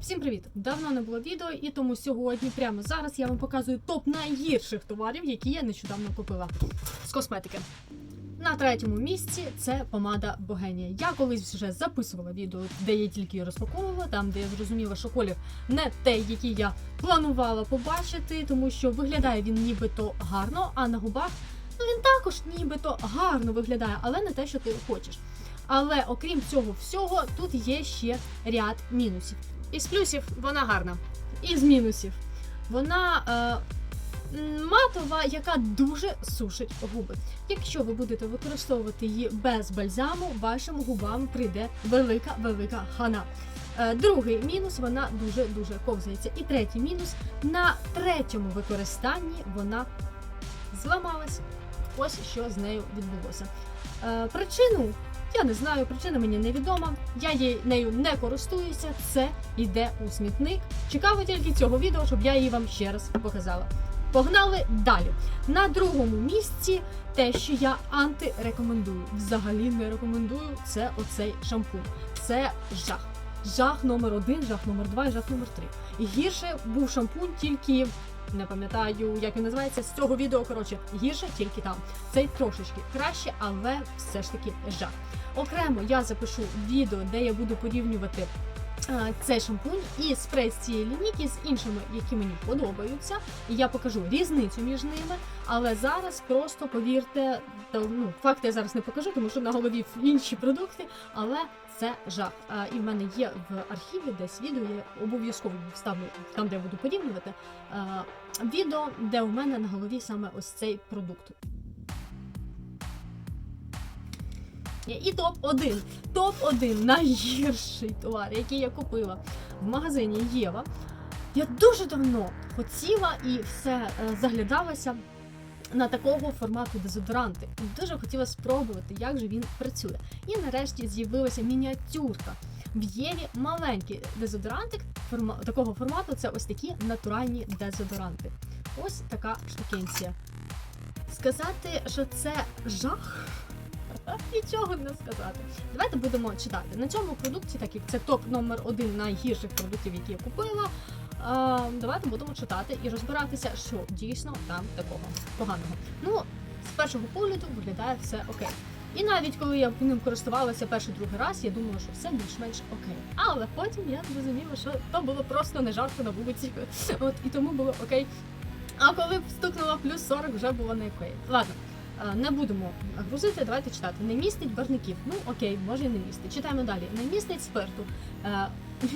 Всім привіт! Давно не було відео, і тому сьогодні, прямо зараз, я вам показую топ найгірших товарів, які я нещодавно купила з косметики. На третьому місці це помада Богенія. Я колись вже записувала відео, де я тільки її розпаковувала, там де я зрозуміла, що колір не той, який я планувала побачити, тому що виглядає він нібито гарно, а на губах ну він також нібито гарно виглядає, але не те, що ти хочеш. Але окрім цього всього, тут є ще ряд мінусів. Із плюсів вона гарна. Із мінусів вона е, матова, яка дуже сушить губи. Якщо ви будете використовувати її без бальзаму, вашим губам прийде велика велика хана. Е, Другий мінус вона дуже дуже ковзається. І третій мінус на третьому використанні вона зламалась. Ось що з нею відбулося. Е, причину я не знаю, причина мені невідома. Я її нею не користуюся. Це йде у смітник. Чекаю тільки цього відео, щоб я її вам ще раз показала. Погнали далі. На другому місці те, що я антирекомендую. Взагалі не рекомендую. Це оцей шампунь. Це жах. Жах номер один, жах номер два жах номер три. І гірше був шампунь тільки. Не пам'ятаю, як він називається з цього відео. Коротше, гірше тільки там. Цей трошечки краще, але все ж таки жах. Окремо я запишу відео, де я буду порівнювати цей шампунь і спрей з цієї лінійки з іншими, які мені подобаються. Я покажу різницю між ними. Але зараз просто повірте, ну, факти я зараз не покажу, тому що на голові інші продукти, але це жах. І в мене є в архіві десь відео, я обов'язково вставлю там, де я буду порівнювати. Відео, де у мене на голові саме ось цей продукт. І топ-1. Топ-1 найгірший товар, який я купила в магазині Єва. Я дуже давно хотіла і все е, заглядалася на такого формату дезодоранти. Дуже хотіла спробувати, як же він працює. І нарешті з'явилася мініатюрка. В Єві маленький дезодорантик форма такого формату це ось такі натуральні дезодоранти. Ось така штукенція. Сказати, що це жах. Нічого не сказати. Давайте будемо читати. На цьому продукті, так як це топ номер один найгірших продуктів, які я купила. А, давайте будемо читати і розбиратися, що дійсно там такого поганого. Ну, з першого погляду виглядає все окей. І навіть коли я ним користувалася перший другий раз, я думала, що все більш-менш окей. Але потім я зрозуміла, що то було просто не жарко на вулиці. От і тому було окей. А коли стукнуло плюс 40, вже було не окей. Ладно. Е, Не будемо грузити, давайте читати. Не містить барників. Ну окей, може і не містить. Читаємо далі. Не містить спирту. Е,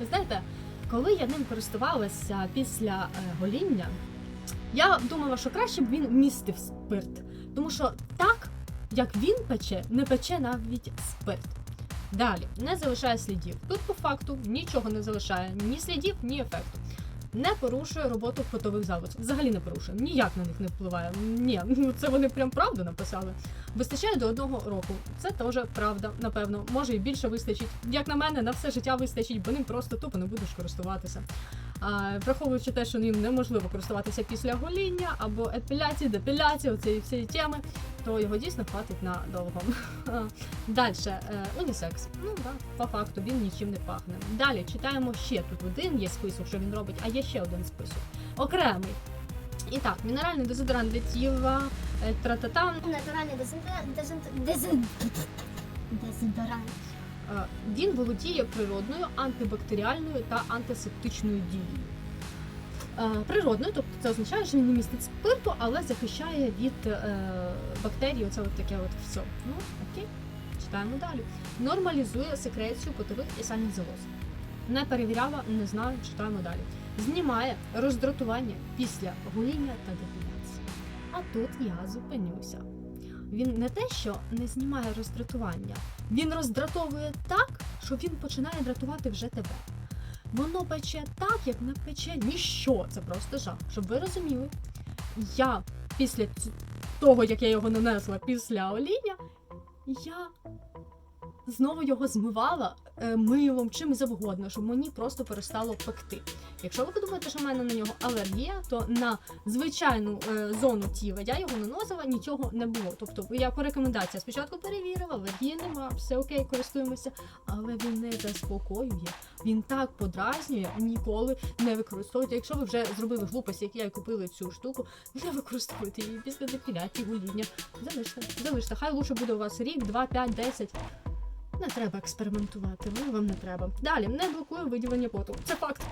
Ви знаєте, коли я ним користувалася після е, гоління, я думала, що краще б він містив спирт. Тому що так, як він пече, не пече навіть спирт. Далі не залишає слідів. Тут по факту нічого не залишає, ні слідів, ні ефекту. Не порушує роботу фотових залоз. Взагалі не порушує. Ніяк на них не впливає. Ні, ну це вони прям правду написали. Вистачає до одного року. Це теж правда, напевно. Може і більше вистачить. Як на мене, на все життя вистачить, бо ним просто тупо не будеш користуватися. А, враховуючи те, що ним неможливо користуватися після гоління або епіляції, депіляції, оцієї всієї теми, то його дійсно хватить на довго. Далі, унісекс. Ну так, по факту він нічим не пахне. Далі читаємо ще тут один є список, що він робить, а є ще один список. Окремий. І так, мінеральний дезодорант для тіла, е, трататан. Натуральний дезодорант. Дезодорант. Дезодорант. Дезодорант. Е, Він володіє природною, антибактеріальною та антисептичною дією. Е, Природною, тобто це означає, що він не містить спирту, але захищає від е, бактерій. Оце от таке от все. Ну, окей, читаємо далі. Нормалізує секрецію потових і сальних залоз. Не перевіряла, не знаю, читаємо далі. Знімає роздратування після гоління та депіляції. А тут я зупинюся. Він не те, що не знімає роздратування, він роздратовує так, що він починає дратувати вже тебе. Воно пече так, як не пече ніщо. Це просто жах. Щоб ви розуміли, я після того, як я його нанесла після оління, я знову його змивала милом, чим завгодно, щоб мені просто перестало пекти. Якщо ви думаєте, що в мене на нього алергія, то на звичайну е, зону тіла я його наносила, нічого не було. Тобто я по рекомендації спочатку перевірила, алергії нема, все окей, користуємося, але він не заспокоює. Він так подразнює, ніколи не використовуйте. Якщо ви вже зробили глупость, як я і купили цю штуку, не використовуйте її після депіляції, гоління. Залиште, залиште. Хай лучше буде у вас рік, два, п'ять, десять. Не треба експериментувати, ну вам не треба. Далі не блокує виділення поту. Це факт.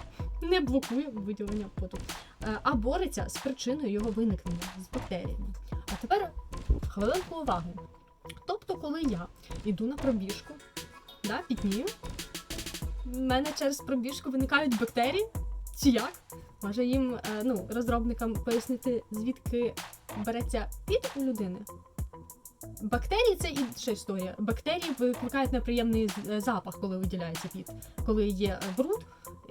Не блокує виділення поту. Е, А бореться з причиною його виникнення з бактеріями. А тепер хвилинку уваги. Тобто, коли я йду на пробіжку, да, пітнію, в мене через пробіжку виникають бактерії? Чи як? Може їм, е, ну, розробникам пояснити, звідки береться піт у людини? Бактерії це інша історія. Бактерії викликають неприємний е, запах, коли виділяється піт. Коли є е, бруд,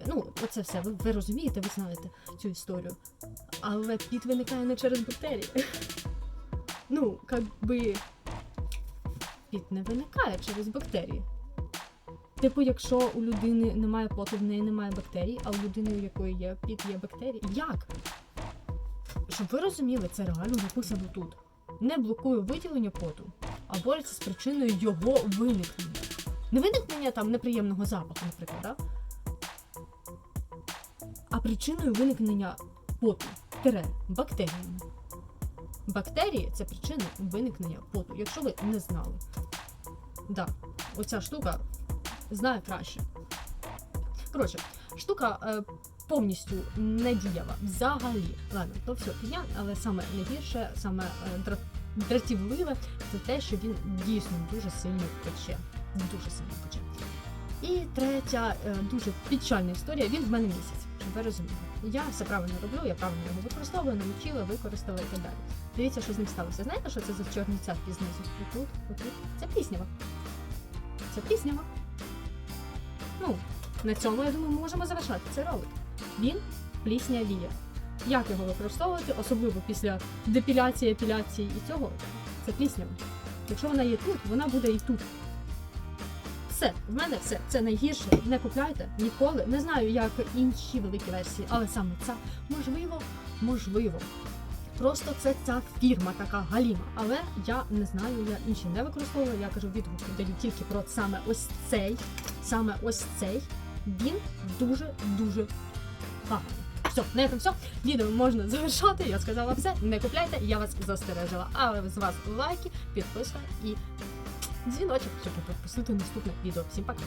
ну, оце все, ви, ви розумієте, ви знаєте цю історію. Але піт виникає не через бактерії. Ну, як би піт не виникає через бактерії. Типу, якщо у людини немає поту, в неї немає бактерій, а у людини, у якої є піт, є бактерії. Як? Щоб ви розуміли, це реально написано тут. Не блокує виділення поту, а бореться з причиною його виникнення. Не виникнення там неприємного запаху, наприклад, да? а причиною виникнення поту тире бактеріями. Бактерії це причина виникнення поту, якщо ви не знали. Да, оця штука знає краще. Коротше, штука е, повністю не діяла взагалі. Ладно, то все підняв, але саме найгірше, саме е, дра- дратівливе, це те, що він дійсно дуже сильно пече. Дуже сильно пече. І третя, е, дуже печальна історія, він в мене місяць, щоб ви розуміли. Я все правильно роблю, я правильно його використовую, навчила, використала і так далі. Дивіться, що з ним сталося. Знаєте, що це за чорні цятки знизу? Отут, отут. Це пліснява. Це пліснява. Ну, на цьому, я думаю, можемо завершати цей ролик. Він пліснявіє. Як його використовувати, особливо після депіляції, епіляції і цього, це пліснява. Якщо вона є тут, вона буде і тут. Все, в мене все. Це найгірше. Не купляйте ніколи. Не знаю, як інші великі версії, але саме ця можливо, можливо. Просто це ця фірма така галіма. Але я не знаю, я інші не використовую. Я кажу відгуки даю тільки про саме ось цей, саме ось цей. Він дуже дуже. Все, на этом все. Відео можна завершати. Я сказала все. Не купляйте, я вас застережила. Але з вас лайки, підписка і дзвіночок, щоб не пропустити наступне відео. Всім пока!